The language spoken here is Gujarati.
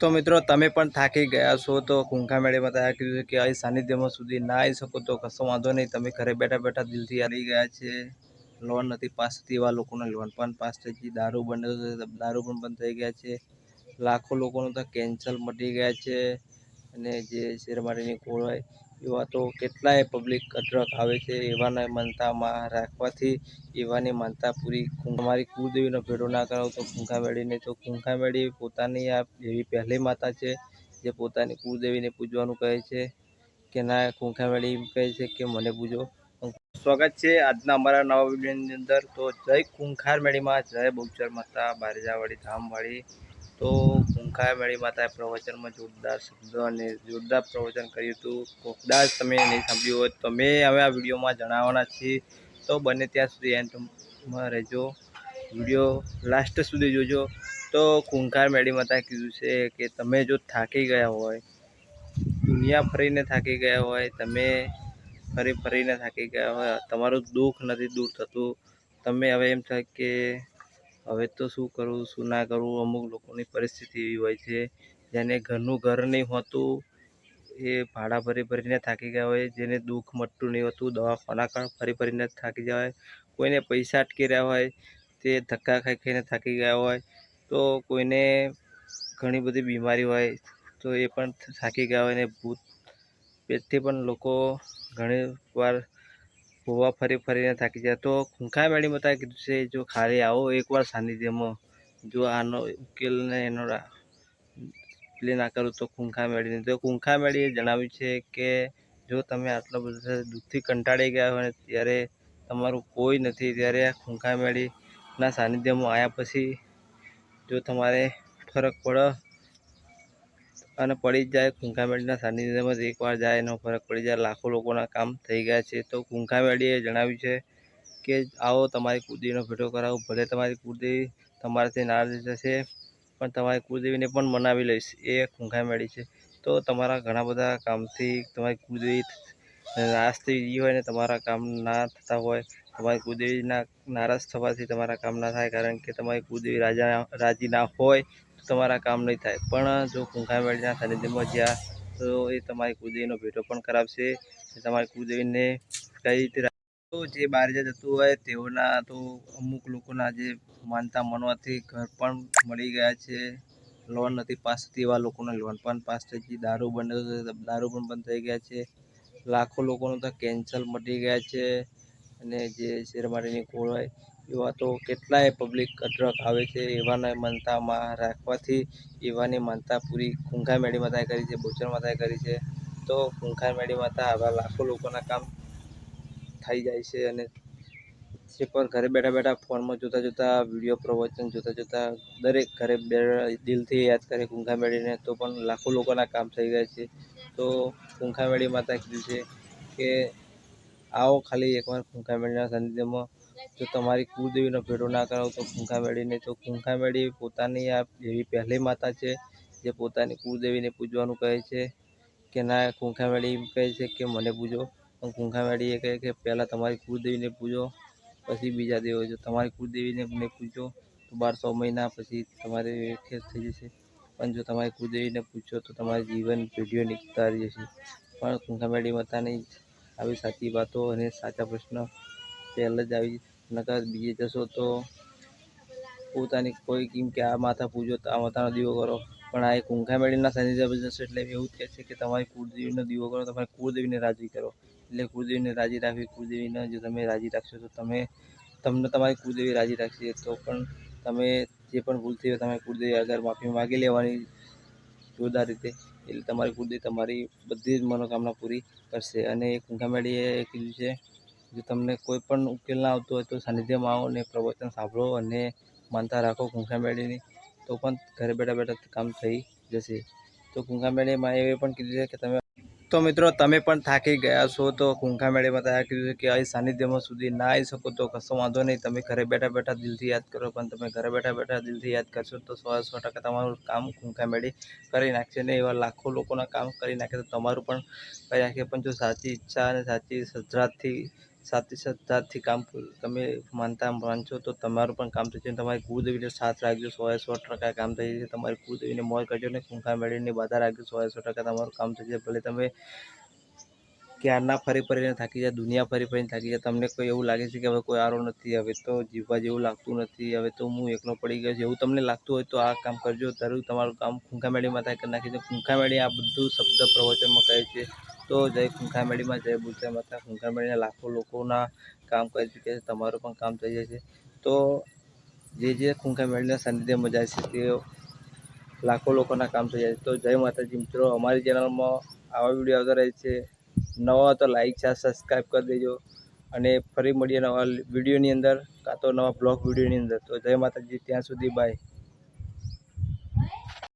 તો મિત્રો, તમે પણ થાકી ગયા છો તો કુંખા મેળેમાં ત્યાં કીધું કે અહીં સાનિધ્યમાં સુધી ના આવી શકો તો કશો વાંધો નહીં. તમે ઘરે બેઠા બેઠા દિલથી આવી ગયા છે. લોન નથી પાસ થતી એવા લોકોને લોન પણ પાસ થઈ ગઈ. દારૂ બંધ દારૂ પણ બંધ થઈ ગયા છે. લાખો લોકોનું તો કેન્સલ મટી ગયા છે. અને જે શેર માટેની કોળ હોય એવા તો કેટલાય પબ્લિક અઢળક આવે છે એવાને માનતામાં રાખવાથી એવાની માનતા પૂરી અમારી કુળદેવીનો ભેડો ના કરાવો તો મેળીને તો મેળી પોતાની આ એવી પહેલી માતા છે જે પોતાની કુળદેવીને પૂજવાનું કહે છે કે ના ખૂંખા મેળી કહે છે કે મને પૂજો. સ્વાગત છે આજના અમારા નવા વિડીયોની અંદર. તો જય મેળીમાં જય બહુચર માતા, બારજાવાડી ધામવાળી તો ખૂંખાર મેળી માતાએ પ્રવચનમાં જોરદાર શબ્દો અને જોરદાર પ્રવચન કર્યું હતું. કદાચ તમે નહીં સાંભળ્યું હોય તો મેં હવે આ વિડીયોમાં જણાવવાના છીએ. તો બને ત્યાં સુધી એન્ડમાં રહેજો. વીડિયો લાસ્ટ સુધી જોજો. તો કુંખાર મેળી માતાએ કીધું છે કે તમે જો થાકી ગયા હોય, દુનિયા ફરીને થાકી ગયા હોય, તમે ફરી ફરીને થાકી ગયા હોય, તમારું દુઃખ નથી દૂર થતું. તમે હવે એમ થાય કે હવે તો શું કરવું શું ના કરવું અમુક લોકોની પરિસ્થિતિ એવી હોય છે, જેને ઘરનું ઘર નહીં હોતું, એ ભાડા ભરી ભરીને થાકી ગયા હોય, જેને દુઃખ મટતું નહીં હોતું, દવાખાના ફરી ફરીને થાકી ગયા હોય, કોઈને પૈસા અટકી રહ્યા હોય, તે ધક્કા ખાઈ ખાઈને થાકી ગયા હોય, તો કોઈને ઘણી બધી બીમારી હોય, તો એ પણ થાકી ગયા હોય ને ભૂત પેટથી પણ લોકો ઘણી વાર ભૂવા ફરી ફરીને થાકી જાય. તો ખૂંખા મેળી મતા કીધું છે, જો ખાલી આવો એકવાર સાનિધ્યમાં, જો આનો ઉકેલ ને એનો પ્લે ના કરું તો ખૂંખા મેળીને તો ખૂંખા મેળીએ જણાવ્યું છે કે, જો તમે આટલા બધા દુઃખથી કંટાળી ગયા હોય ત્યારે તમારું કોઈ નથી, ત્યારે આ ખૂંખા મેળીના સાનિધ્યમાં આવ્યા પછી જો તમારે ફરક પડે અને પડી જ જાય. ખૂંખા મેળીના સાનિધ્યમાં જ એકવાર જાય, એનો ફરક પડી જાય. લાખો લોકોના કામ થઈ ગયા છે. તો ખૂંખામેળીએ જણાવ્યું છે કે, આવો તમારી કુળદેવીનો ભેટો કરાવો. ભલે તમારી કુળદેવી તમારાથી નારાજ થશે, પણ તમારી કુળદેવીને પણ મનાવી લઈશ. એ ખૂંખામેળી છે. તો તમારા ઘણા બધા કામથી તમારી કુળદેવી નારાજ થઈ હોય ને તમારા કામ ના થતા હોય, તમારી કુળદેવીના નારાજ થવાથી તમારા કામ ના થાય, કારણ કે તમારી કુળદેવી રાજા, રાજી ના હોય તમારા કામ નહીં થાય. પણ, જો જ્યાં સાનિધ્યમાં જ્યાં તો એ તમારી કુળદેવીનો ભેટો પણ કરાવશે. તમારી કુળદેવીને કઈ રીતે તો જે બહાર જતું હોય, તેઓના તો અમુક લોકોના જે માનતા માનવાથી ઘર પણ મળી ગયા છે. લોન નથી પાસ થતી એવા લોકોને લોન પણ પાસ થઈ ગઈ. દારૂ બંધ દારૂ પણ બંધ થઈ ગયા છે. લાખો લોકોનું તો કેન્સલ મટી ગયા છે. અને જે શેરમારીની કોળ હોય એવા તો કેટલાય પબ્લિક અઢળક આવે છે એવાને માનતામાં રાખવાથી એવાની માનતા પૂરી કુંખા મેળી માતાએ કરી છે બોચર માતાએ કરી છે. તો કુંખા મેળી માતા આવા લાખો લોકોના કામ થઈ જાય છે અને જે પણ ઘરે બેઠા બેઠા ફોનમાં જોતા જોતા, વીડિયો પ્રવચન જોતા જોતા દરેક ઘરે બે દિલથી યાદ કરે કુંખા મેળીને, તો પણ લાખો લોકોના કામ થઈ ગયા છે. તો કુંખા મેળી માતા કીધું છે કે આવો ખાલી એકવાર કુંખા મેળીના સાનિધ્યમાં જો તમારી કુળદેવીનો ભેટો ના કરાવો તો ખૂંખા મેળીને તો ખૂંખા મેળી પોતાની આ એવી પહેલી માતા છે, જે પોતાની કુળદેવીને પૂજવાનું કહે છે કે ના ખૂંખા મેળી કહે છે કે મને પૂજો. પણ ખૂંખા મેળી એ કહે કે પહેલાં તમારી કુળદેવીને પૂજો, પછી બીજા દેવો. જો તમારી કુળદેવીને મને પૂજો, તો બારસો મહિના પછી તમારે ખેસ થઈ જશે. પણ જો તમારી કુળદેવીને પૂછો તો તમારી જીવન પેઢીઓ નીકળતા જશે. પણ ખૂંખા મેળી માતાની આવી સાચી વાતો અને સાચા પ્રશ્ન પહેલાં જ આવી નકર બીજે જશો તો પોતાની કોઈ કેમ કે આ માથા પૂજો તો આ માથાનો દીવો કરો. પણ આ એક ઊંઘા મેળીના સાનિધ્યમાં જશો એટલે એવું કહે છે કે તમારી કુળદેવીનો દીવો કરો, તમારે કુળદેવીને રાજી કરો. એટલે કુળદેવીને રાજી રાખવી, કુળદેવીને જો તમે રાજી રાખશો તો તમે, તમને તમારી કુળદેવી રાજી રાખશે. તો પણ તમે જે પણ ભૂલ થઈ હોય તમારી કુળદેવી આગળ માફી માગી લેવાની જોરદાર રીતે. એટલે તમારી કુળદેવી તમારી બધી જ મનોકામના પૂરી કરશે. અને એક ઊંઘા મેળીએ કીધું છે જો તમને કોઈ પણ ઉકેલ ના આવતો હોય તો સાનિધ્યમાં આવો ને પ્રવચન સાંભળો અને માનતા રાખો કુંખા મેળીની તો પણ ઘરે બેઠા બેઠા કામ થઈ જશે. તો કુંખા મેળીમાં એ પણ કીધું છે કે તમે તો મિત્રો, તમે પણ થાકી ગયા છો તો કુંખા મેળીમાં ત્યાં કીધું છે કે અહીં સાનિધ્યમાં સુધી ના આવી શકો તો કશો વાંધો નહીં. તમે ઘરે બેઠા બેઠા દિલથી યાદ કરો, પણ તમે ઘરે બેઠા બેઠા દિલથી યાદ કરશો તો સો સો ટકા તમારું કામ કુંખા મેળી કરી નાખશે ને એવા લાખો લોકોના કામ કરી નાખે તો તમારું પણ કરી નાખે. પણ જો સાચી ઈચ્છા અને સાચી શ્રદ્ધાથી સાચી શ્રદ્ધાથી કામ તમે માનતા માનશો તો તમારું પણ કામ થશે તમારી કુળદેવીને સાથ રાખજો, સો સો ટકા કામ થઈ જશે, તમારી કુળદેવીને મોર કરજો ને ખૂંખા મેળવીને બાધા રાખજો, સો સો ટકા તમારું કામ થઈ જશે, ભલે તમે ક્યારના ફરી ફરીને થાકી જાય, દુનિયા ફરી ફરીને થાકી જાય. તમને કોઈ એવું લાગે છે કે હવે કોઈ આરો નથી, હવે તો જીવવા જેવું લાગતું નથી, હવે તો હું એકલો પડી ગયો છું. એવું તમને લાગતું હોય તો આ કામ કરજો. જરૂર તમારું કામ ખૂંખા મેળીમાં થાય કરી નાખી દો ખૂંખા મેળી આ બધું શબ્દ પ્રવચનમાં કહે છે. તો જય ખૂંખા મેળીમાં જય બુદ્ધા માતા. ખૂંખા મેળીને લાખો લોકોના કામ કરી ચૂક્યા છે તમારું પણ કામ થઈ જશે. તો જે જે ખૂંખા મેળીના સાનિધ્યમાં જાય છે તે લાખો લોકોના કામ થઈ જાય છે. તો જય માતાજી મિત્રો, અમારી ચેનલમાં આવા વીડિયો આવતા રહે છે. નવા તો લાઈક છે સબસ્ક્રાઈબ કરી દેજો. અને ફરી મળીએ નવા વિડીયોની અંદર, કાં તો નવા બ્લોગ વિડીયોની અંદર. તો જય માતાજી, ત્યાં સુધી બાય